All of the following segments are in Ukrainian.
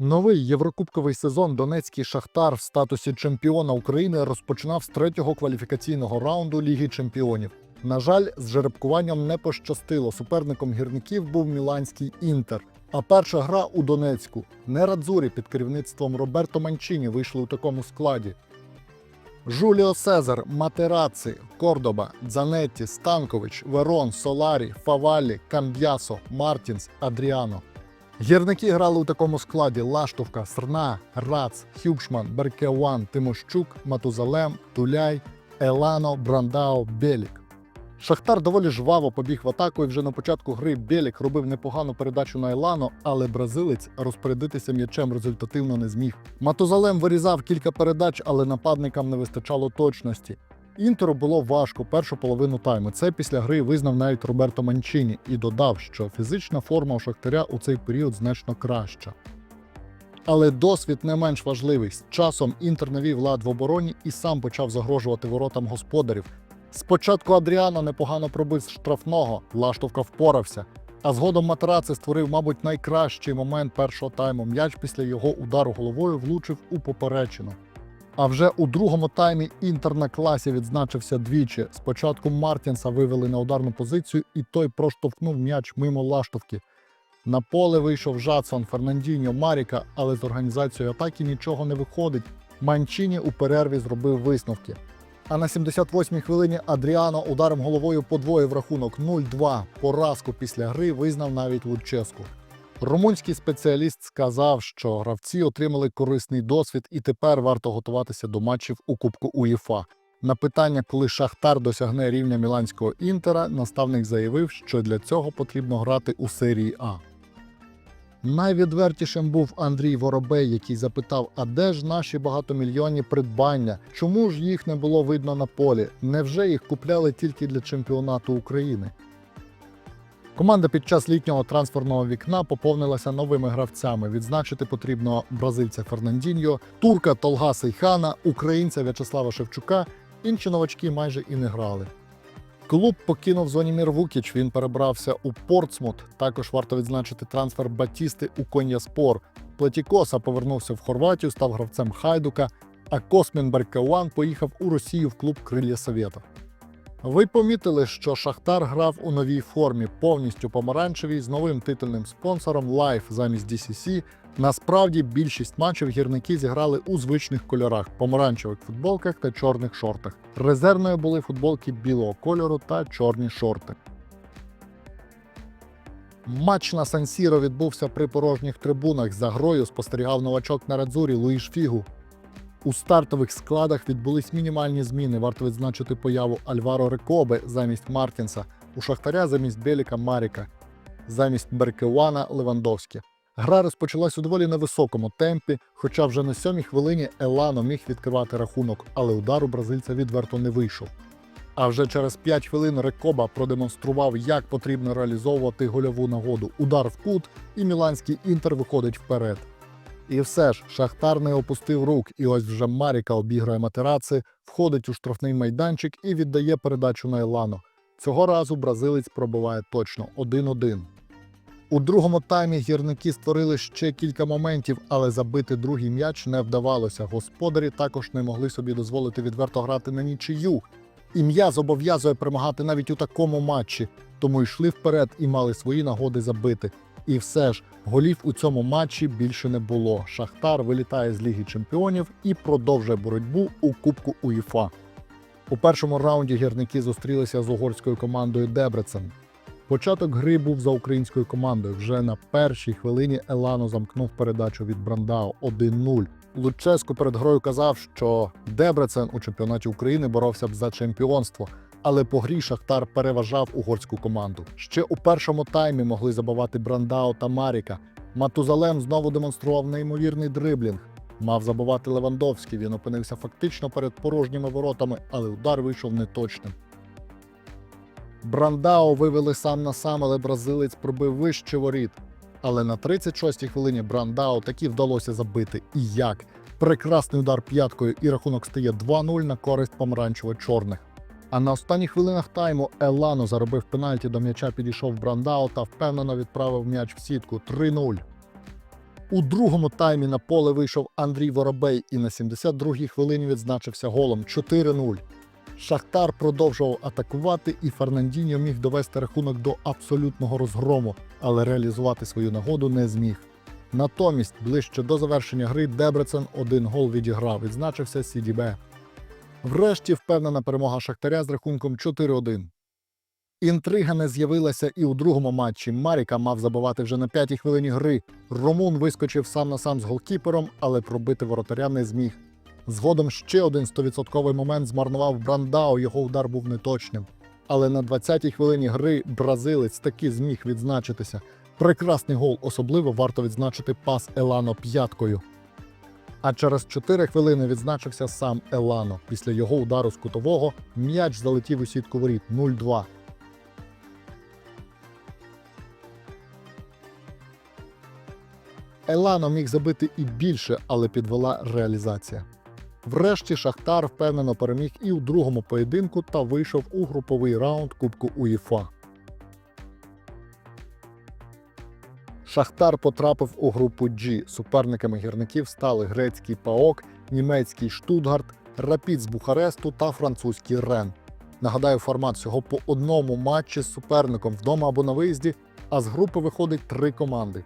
Новий єврокубковий сезон Донецький Шахтар в статусі чемпіона України розпочинав з третього кваліфікаційного раунду Ліги Чемпіонів. На жаль, з жеребкуванням не пощастило. Суперником гірників був Міланський Інтер. А перша гра у Донецьку не Радзурі під керівництвом Роберто Манчіні вийшли у такому складі. Жуліо Сезар, Матераци, Кордоба, Дзанетті, Станкович, Верон, Соларі, Фавалі, Камб'ясо, Мартінс, Адріано. Гірники грали у такому складі: Лаштовка, Срна, Рац, Хюбшман, Беркеуан, Тимощук, Матузалем, Туляй, Елано, Брандау, Белік. Шахтар доволі жваво побіг в атаку, і вже на початку гри Белік робив непогану передачу на Елано, але бразилець розпорядитися м'ячем результативно не зміг. Матузалем вирізав кілька передач, але нападникам не вистачало точності. Інтеру було важко першу половину тайму. Це після гри визнав навіть Роберто Манчіні і додав, що фізична форма у Шахтаря у цей період значно краща. Але досвід не менш важливий. З часом Інтер навів лад в обороні і сам почав загрожувати воротам господарів. Спочатку Адріано непогано пробив з штрафного, Лаштовка впорався. А згодом Матераци створив, мабуть, найкращий момент першого тайму. М'яч після його удару головою влучив у поперечину. А вже у другому таймі Інтер на класі відзначився двічі. Спочатку Мартінса вивели на ударну позицію, і той проштовхнув м'яч мимо лаштовки. На поле вийшов Жадсон, Фернандіньо, Маріка, але з організацією атаки нічого не виходить. Манчіні у перерві зробив висновки. А на 78-й хвилині Адріано ударом головою подвоїв рахунок 0-2. Поразку після гри визнав навіть Луческу. Румунський спеціаліст сказав, що гравці отримали корисний досвід і тепер варто готуватися до матчів у Кубку УЄФА. На питання, коли Шахтар досягне рівня міланського інтера, наставник заявив, що для цього потрібно грати у серії А. Найвідвертішим був Андрій Воробей, який запитав: а де ж наші багатомільйонні придбання? Чому ж їх не було видно на полі? Невже їх купляли тільки для чемпіонату України? Команда під час літнього трансферного вікна поповнилася новими гравцями. Відзначити потрібно бразильця Фернандіньо, турка Толга Сейхана, українця В'ячеслава Шевчука. Інші новачки майже і не грали. Клуб покинув Зонімір Вукіч. Він перебрався у Портсмут. Також варто відзначити трансфер Батісти у Кон'яспор. Плетікоса повернувся в Хорватію, став гравцем Хайдука. А Космін Беркеуан поїхав у Росію в клуб Крилля Совєта. Ви помітили, що Шахтар грав у новій формі, повністю помаранчевій, з новим титульним спонсором Life замість DCC. Насправді більшість матчів гірники зіграли у звичних кольорах помаранчевих футболках та чорних шортах. Резервною були футболки білого кольору та чорні шорти. Матч на Сан-Сіро відбувся при порожніх трибунах. За грою спостерігав новачок на Радзурі Луїш Фігу. У стартових складах відбулись мінімальні зміни. Варто відзначити появу Альваро Рекоби замість Мартінса, у Шахтаря замість Беліка Маріка, замість Беркеуана Левандовські. Гра розпочалась у доволі невисокому темпі, хоча вже на сьомій хвилині Елано міг відкривати рахунок, але удар у бразильця відверто не вийшов. А вже через 5 хвилин Рекоба продемонстрував, як потрібно реалізовувати гольову нагоду. Удар в кут, і міланський інтер виходить вперед. І все ж Шахтар не опустив рук, і ось вже Маріка обіграє матераци, входить у штрафний майданчик і віддає передачу на Елано. Цього разу бразилець пробиває точно 1-1. У другому таймі гірники створили ще кілька моментів, але забити другий м'яч не вдавалося. Господарі також не могли собі дозволити відверто грати на нічию. Ім'я зобов'язує перемагати навіть у такому матчі, тому йшли вперед і мали свої нагоди забити. І все ж голів у цьому матчі більше не було. Шахтар вилітає з Ліги Чемпіонів і продовжує боротьбу у Кубку УЄФА. У першому раунді гірники зустрілися з угорською командою Дебрецен. Початок гри був за українською командою. Вже на першій хвилині Елано замкнув передачу від Брандау 1-0. Луческо перед грою казав, що Дебрецен у чемпіонаті України боровся б за чемпіонство, але по грі Шахтар переважав угорську команду. Ще у першому таймі могли забивати Брандау та Маріка. Матузалем знову демонстрував неймовірний дриблінг. Мав забивати Левандовський. Він опинився фактично перед порожніми воротами, але удар вийшов неточним. Брандау вивели сам на сам, але бразилець пробив вище воріт. Але на 36-й хвилині Брандау таки вдалося забити. І як? Прекрасний удар п'яткою, і рахунок стає 2-0 на користь помаранчево-чорних. А на останніх хвилинах тайму Елано заробив пенальті до м'яча, підійшов Брандау та впевнено відправив м'яч в сітку 3-0. У другому таймі на поле вийшов Андрій Воробей і на 72-й хвилині відзначився голом 4-0. Шахтар продовжував атакувати, і Фернандіньо міг довести рахунок до абсолютного розгрому, але реалізувати свою нагоду не зміг. Натомість, ближче до завершення гри, Дебрецен один гол відіграв, відзначився Сідібе. Врешті впевнена перемога Шахтаря з рахунком 4-1. Інтрига не з'явилася і у другому матчі. Маріка мав забивати вже на п'ятій хвилині гри. Румун вискочив сам на сам з голкіпером, але пробити воротаря не зміг. Згодом ще один 100% момент змарнував Брандау, його удар був неточним. Але на 20-й хвилині гри бразилець таки зміг відзначитися. Прекрасний гол, особливо варто відзначити пас Елано п'яткою. А через 4 хвилини відзначився сам Елано. Після його удару з кутового м'яч залетів у сітку воріт 0-2. Елано міг забити і більше, але підвела реалізація. Врешті Шахтар впевнено переміг і у другому поєдинку та вийшов у груповий раунд Кубку УЄФА. Шахтар потрапив у групу G. Суперниками гірників стали грецький ПАОК, німецький Штутгарт, Рапід з Бухаресту та французький Рен. Нагадаю, формат всього по одному матчі з суперником вдома або на виїзді, а з групи виходить три команди.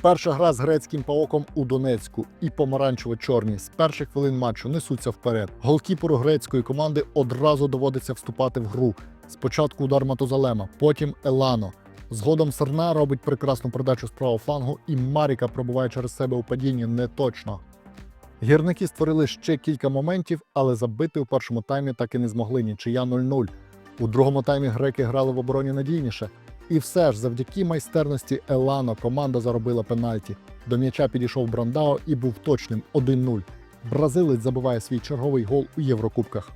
Перша гра з грецьким паоком у Донецьку і помаранчево-чорні з перших хвилин матчу несуться вперед. Голкіперу грецької команди одразу доводиться вступати в гру. Спочатку удар Матузалема, потім Елано. Згодом Серна робить прекрасну передачу з правого флангу, і Маріка пробуває через себе у падінні неточно. Гірники створили ще кілька моментів, але забити у першому таймі так і не змогли нічия 0-0. У другому таймі греки грали в обороні надійніше. І все ж, завдяки майстерності Елано команда заробила пенальті. До м'яча підійшов Брандао і був точним 1-0. Бразилець забиває свій черговий гол у Єврокубках.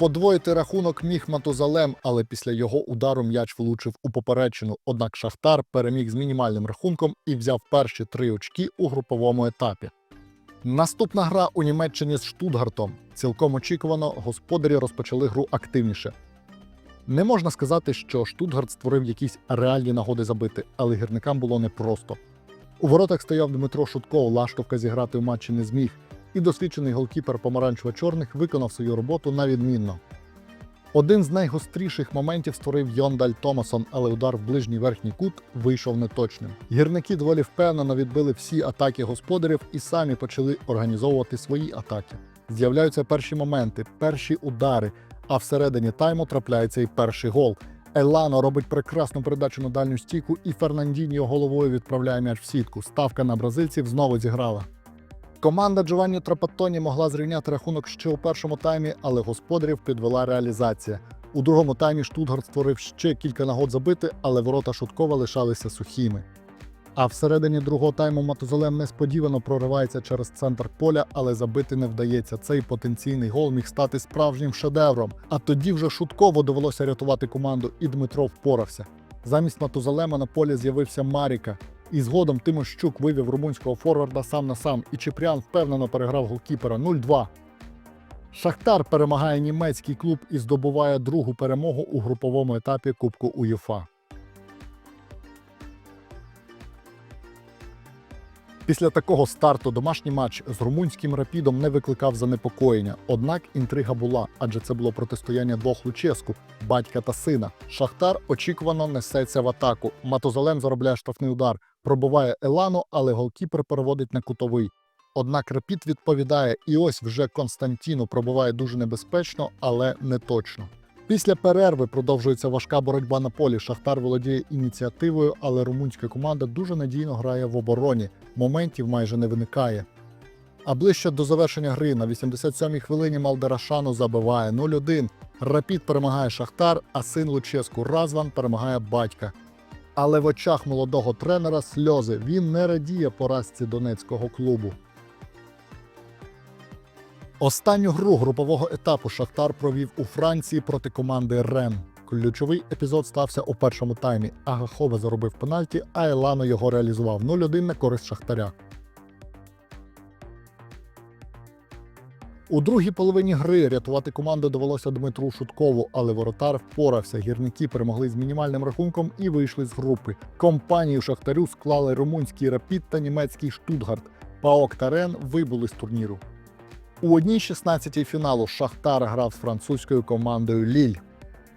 Подвоїти рахунок міг Матузалем, але після його удару м'яч влучив у поперечину. Однак Шахтар переміг з мінімальним рахунком і взяв перші три очки у груповому етапі. Наступна гра у Німеччині з Штутгартом. Цілком очікувано, господарі розпочали гру активніше. Не можна сказати, що Штутгарт створив якісь реальні нагоди забити, але гірникам було непросто. У воротах стояв Дмитро Шутко, лаштовка зіграти у матчі не зміг, і досвідчений голкіпер помаранчево-чорних виконав свою роботу на відмінно. Один з найгостріших моментів створив Йондаль Томасон, але удар в ближній верхній кут вийшов неточним. Гірники доволі впевнено відбили всі атаки господарів і самі почали організовувати свої атаки. З'являються перші моменти, перші удари, а всередині тайму трапляється і перший гол. Елано робить прекрасну передачу на дальню стійку, і Фернандіньо головою відправляє м'яч в сітку. Ставка на бразильців знову зіграла. Команда Джованні Трапаттоні могла зрівняти рахунок ще у першому таймі, але господарів підвела реалізація. У другому таймі Штутгарт створив ще кілька нагод забити, але ворота Шуткова лишалися сухими. А всередині другого тайму Матузалем несподівано проривається через центр поля, але забити не вдається. Цей потенційний гол міг стати справжнім шедевром. А тоді вже шутково довелося рятувати команду, і Дмитро впорався. Замість Матузалема на полі з'явився Маріка. І згодом Тимощук вивів румунського форварда сам на сам, і Чіпрян впевнено переграв голкіпера 0-2. Шахтар перемагає німецький клуб і здобуває другу перемогу у груповому етапі Кубку УЄФА. Після такого старту домашній матч з румунським рапідом не викликав занепокоєння. Однак інтрига була, адже це було протистояння двох Луческу батька та сина. Шахтар очікувано несеться в атаку. Матозалем заробляє штрафний удар, пробиває Елану, але голкіпер переводить на кутовий. Однак Рапід відповідає, і ось вже Константіно пробиває дуже небезпечно, але не точно. Після перерви продовжується важка боротьба на полі. Шахтар володіє ініціативою, але румунська команда дуже надійно грає в обороні. Моментів майже не виникає. А ближче до завершення гри на 87-й хвилині Малдарашану забиває 0-1. Рапід перемагає Шахтар, а син Луческу Разван перемагає батька. Але в очах молодого тренера сльози він не радіє поразці донецького клубу. Останню гру групового етапу Шахтар провів у Франції проти команди Рен. Ключовий епізод стався у першому таймі. Агахове заробив пенальті, а Елано його реалізував 0-1 на користь Шахтаря. У другій половині гри рятувати команду довелося Дмитру Шуткову, але воротар впорався. Гірники перемогли з мінімальним рахунком і вийшли з групи. Компанію Шахтарю склали румунський Рапід та німецький Штутгарт. Паок та Рен вибули з турніру. У одній 16-й фіналу Шахтар грав з французькою командою Ліль.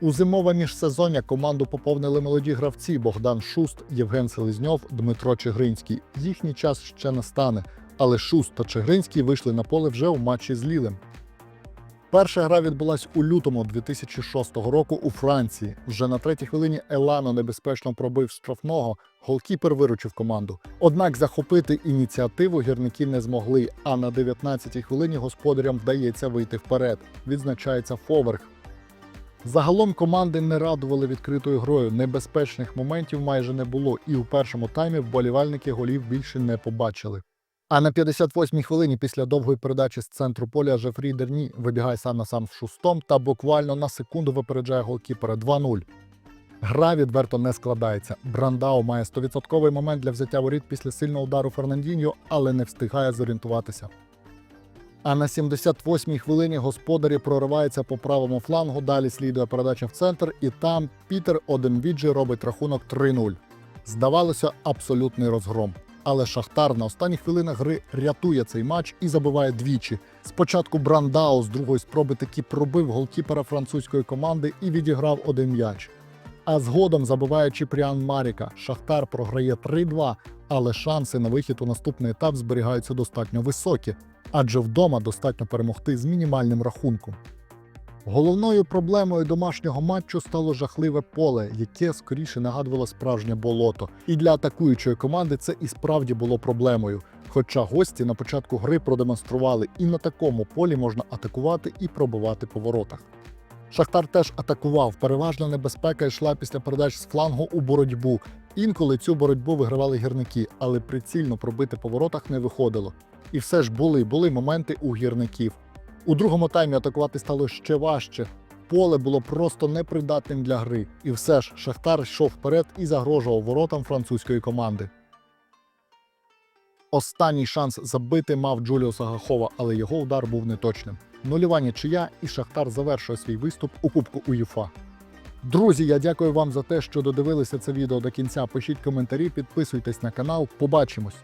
У зимове міжсезоння команду поповнили молоді гравці Богдан Шуст, Євген Селезньов, Дмитро Чигринський. Їхній час ще настане, але Шуст та Чигринський вийшли на поле вже у матчі з Лілем. Перша гра відбулась у лютому 2006 року у Франції. Вже на третій хвилині Елано небезпечно пробив штрафного. Голкіпер виручив команду. Однак захопити ініціативу гірників не змогли. А на 19-й хвилині господарям вдається вийти вперед. Відзначається Фоверх. Загалом команди не радували відкритою грою. Небезпечних моментів майже не було, і у першому таймі вболівальники голів більше не побачили. А на 58-й хвилині після довгої передачі з центру поля Жефрі Дерні вибігає сам на сам з шустом та буквально на секунду випереджає голкіпера 2-0. Гра відверто не складається. Брандау має 100% момент для взяття воріт після сильного удару Фернандіньо, але не встигає зорієнтуватися. А на 78-й хвилині господарі прориваються по правому флангу. Далі слідує передача в центр, і там Пітер Оденвіджі робить рахунок 3-0. Здавалося, абсолютний розгром. Але Шахтар на останніх хвилинах гри рятує цей матч і забиває двічі. Спочатку Брандау з другої спроби таки пробив голкіпера французької команди і відіграв один м'яч. А згодом забиває Чіпріан Маріка. Шахтар програє 3-2, але шанси на вихід у наступний етап зберігаються достатньо високі, адже вдома достатньо перемогти з мінімальним рахунком. Головною проблемою домашнього матчу стало жахливе поле, яке скоріше нагадувало справжнє болото. І для атакуючої команди це і справді було проблемою. Хоча гості на початку гри продемонстрували, і на такому полі можна атакувати і пробивати по воротах. Шахтар теж атакував. Переважна небезпека йшла після передач з флангу у боротьбу. Інколи цю боротьбу вигравали гірники, але прицільно пробити по воротах не виходило. І все ж були, були моменти у гірників. У другому таймі атакувати стало ще важче. Поле було просто непридатним для гри, і все ж Шахтар йшов вперед і загрожував воротам французької команди. Останній шанс забити мав Джуліо Сагахова, але його удар був неточним. Нульова нічия, і Шахтар завершує свій виступ у Кубку УЄФА. Друзі, я дякую вам за те, що додивилися це відео до кінця. Пишіть коментарі, підписуйтесь на канал. Побачимось!